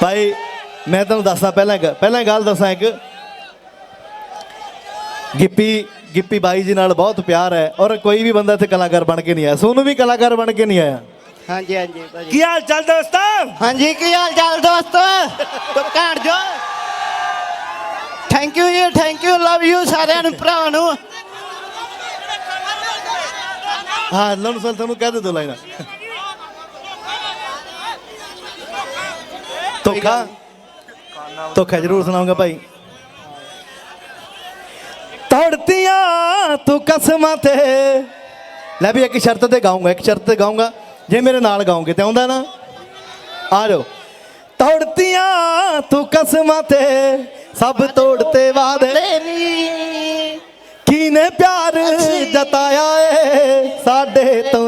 ਭਾਈ ਮੈਂ ਤੁਹਾਨੂੰ ਦੱਸਦਾ ਪਹਿਲਾਂ ਇੱਕ ਪਹਿਲਾਂ ਗੱਲ ਦੱਸਾਂ ਇੱਕ। ਗਿੱਪੀ ਗਿੱਪੀ ਬਾਈ ਜੀ ਨਾਲ ਬਹੁਤ ਪਿਆਰ ਹੈ ਔਰ ਕੋਈ ਵੀ ਬੰਦਾ ਇੱਥੇ ਕਲਾਕਾਰ ਬਣ ਕੇ ਨਹੀਂ ਆਇਆ। ਸੋਨੂੰ ਵੀ ਕਲਾਕਾਰ ਬਣ ਕੇ ਨਹੀਂ ਆਇਆ। ਹਾਂਜੀ ਹਾਂਜੀ ਭਾਜੀ। ਕੀ ਹਾਲ ਚਾਲ ਦੋਸਤੋ? ਹਾਂਜੀ ਕੀ ਹਾਲ ਚਾਲ ਦੋਸਤੋ? ਤੋ ਘਾਣ ਜੋ। ਥੈਂਕ ਯੂ ਜੀ ਥੈਂਕ ਯੂ ਲਵ ਯੂ ਸਾਰਿਆਂ ਨੂੰ ਭਰਾਵਾਂ ਨੂੰ। ਹਾਂ ਲਓ ਸਰ ਤੁਹਾਨੂੰ ਕਹਿ ਦੇ ਦੋ ਲਾਈਨਾਂ ਧੋਖਾ? ਧੋਖਾ ਜ਼ਰੂਰ ਸੁਣਾਉਂਗਾ ਭਾਈ। ਤੋੜਤੀਆਂ ਤੂੰ ਕਸਮਾਂ ਤੇ। ਲੈ ਵੀ ਇੱਕ ਸ਼ਰਤ ਤੇ ਗਾਉਂਗਾ ਇੱਕ ਸ਼ਰਤ ਤੇ ਗਾਉਂਗਾ ਜੇ ਮੇਰੇ ਨਾਲ ਗਾਉਂਗੇ ਤੇ ਆਉਂਦਾ ਨਾ। ਆ ਜਾਓ। ਤੋੜਤੀਆਂ ਤੂੰ ਕਸਮਾਂ ਤੇ। ਸਭ ਤੋੜਤੇ ਵਾਦੇ ਤੇਰੀ ਕੀਨੇ ਪਿਆਰ ਜਤਾਇਆ ਏ। ਸਾਡੇ ਤੋਂ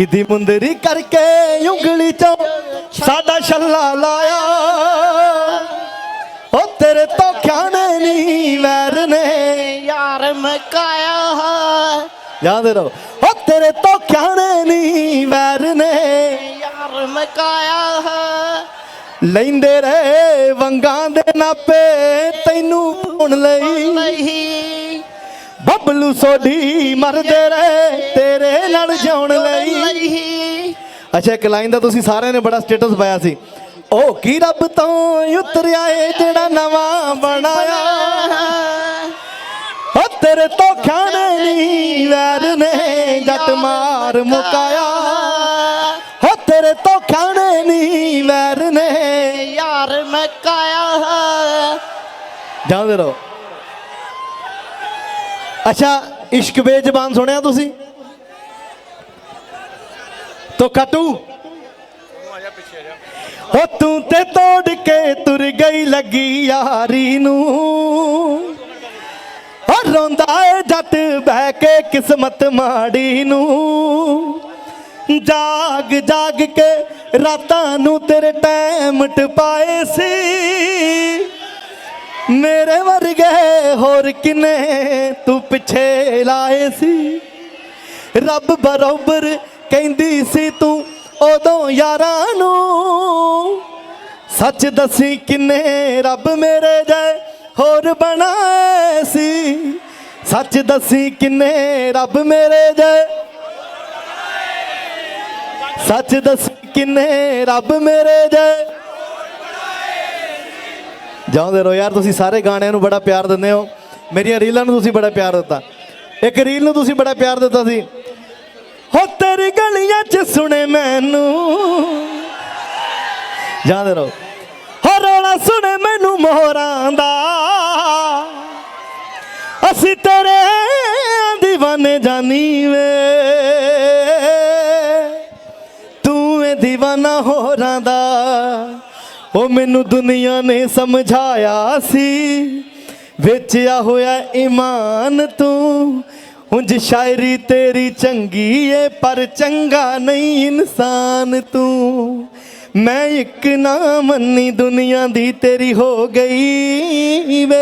ਕਿਦੀ ਮੁੰਦਰੀ ਕਰਕੇ ਉਂਗਲੀ ਚੋਂ ਸਾਡਾ ਛੱਲਾ ਲਾਇਆ। ਉਹ ਤੇਰੇ ਧੋਖਿਆਂ ਨੇ ਨੀ ਵੈਰ ਨੇ। ਯਾਰ ਮਕਾਇਆ ਯਾਦ ਰਹੋ ਉਹ ਤੇਰੇ ਧੋਖਿਆਂ ਨੇ ਨੀ ਵੈਰ ਨੇ। ਯਾਰ ਮਕਾਇਆ ਲੈਂਦੇ ਰਹੇ ਵੰਗਾਂ ਦੇ ਨਾਪੇ ਤੈਨੂੰ ਹੁਣ ਲਈ। ਬੱਬਲੂ ਸੋਢੀ ਮਰਦੇ ਰਹੇ ਤੇਰੇ ਨਾਲ ਜਿਉਣ ਲਈ। ਅੱਛਾ ਇੱਕ ਲਾਈਨ ਦਾ ਤੁਸੀਂ ਸਾਰਿਆਂ ਨੇ ਬੜਾ ਸਟੇਟਸ ਪਾਇਆ ਸੀ। ਉਹ ਕੀ ਰੱਬ ਤੋਂ ਉਤਰਿਆ ਏ ਜਿਹੜਾ ਨਵਾਂ ਬਣਾਇਆ? ਉਹ ਤੇਰੇ ਧੋਖਿਆਂ ਨੇ ਨੀ ਵੈਰ ਨੇ ਜੱਟ ਮਾਰ ਮੁਕਾਇਆ। ਹੋ ਤੇਰੇ ਧੋਖਿਆਂ ਨੇ ਨੀ ਵੈਰ ਨੇ ਯਾਰ ਮਕਾਇਆ ਜਾਂਦੇ ਰਹੋ। ਅੱਛਾ, ਇਸ਼ਕ ਬੇਜ਼ਬਾਨ ਸੁਣਿਆ ਤੁਸੀਂ? ਤੋ ਕਟੂ। ਹੋ ਤੂੰ ਤੇ ਤੋੜ ਕੇ ਤੁਰ ਗਈ ਲੱਗੀ ਯਾਰੀ ਨੂੰ। ਹੋ ਰੋਂਦਾ ਏ ਜੱਟ ਬਹਿ ਕੇ ਕਿਸਮਤ ਮਾੜੀ ਨੂੰ। ਜਾਗ ਜਾਗ ਕੇ ਰਾਤਾਂ ਨੂੰ ਤੇਰੇ ਟਾਈਮ ਟਪਾਏ ਸੀ। ਮੇਰੇ ਵਰਗੇ ਹੋਰ ਕਿਨੇ ਤੂੰ ਪਿੱਛੇ ਲਾਏ ਸੀ? ਰੱਬ ਬਰੋਬਰ ਕਹਿੰਦੀ ਸੀ ਤੂੰ ਉਦੋਂ ਯਾਰਾਂ ਨੂੰ। ਸੱਚ ਦੱਸੀ ਕਿੰਨੇ ਰੱਬ ਮੇਰੇ ਜੈ ਹੋਰ ਬਣਾਏ ਸੀ। ਸੱਚ ਦੱਸੀ ਕਿੰਨੇ ਰੱਬ ਮੇਰੇ ਜੈ। ਸੱਚ ਦੱਸੀ ਕਿੰਨੇ ਰੱਬ ਮੇਰੇ ਜੈ। ਜਾਂਦੇ ਰਹੋ ਯਾਰ, ਤੁਸੀਂ ਸਾਰੇ ਗਾਣਿਆਂ ਨੂੰ ਬੜਾ ਪਿਆਰ ਦਿੰਦੇ ਹੋ। ਮੇਰੀਆਂ ਰੀਲਾਂ ਨੂੰ ਤੁਸੀਂ ਬੜਾ ਪਿਆਰ ਦਿੱਤਾ। ਇੱਕ ਰੀਲ ਨੂੰ ਤੁਸੀਂ ਬੜਾ ਪਿਆਰ ਦਿੱਤਾ ਸੀ। ਹੋ ਤੇਰੀ ਗਲੀਆਂ 'ਚ ਸੁਣੇ ਮੈਨੂੰ। ਜਾਂਦੇ ਰਹੋ। ਹੋ ਰੋਣਾ ਸੁਣੇ ਮੈਨੂੰ ਮੋਹਰਾਂ ਦਾ। ਅਸੀਂ ਤੇਰੇ ਦੀਵਾਨੇ ਜਾਨੀ ਵੇ। ਤੂੰ ਏ دیਵਾਨਾ ਹੋਰਾਂ ਦਾ। ਉਹ ਮੈਨੂੰ ਦੁਨੀਆ ਨੇ ਸਮਝਾਇਆ ਸੀ। ਵੇਚਿਆ ਹੋਇਆ ਈਮਾਨ ਤੂੰ। ਉਂਝ ਸ਼ਾਇਰੀ ਤੇਰੀ ਚੰਗੀ ਏ, ਪਰ ਚੰਗਾ ਨਹੀਂ ਇਨਸਾਨ ਤੂੰ। ਮੈਂ ਇੱਕ ਨਾ ਮੰਨੀ ਦੁਨੀਆ ਦੀ ਤੇਰੀ ਹੋ ਗਈ ਵੇ।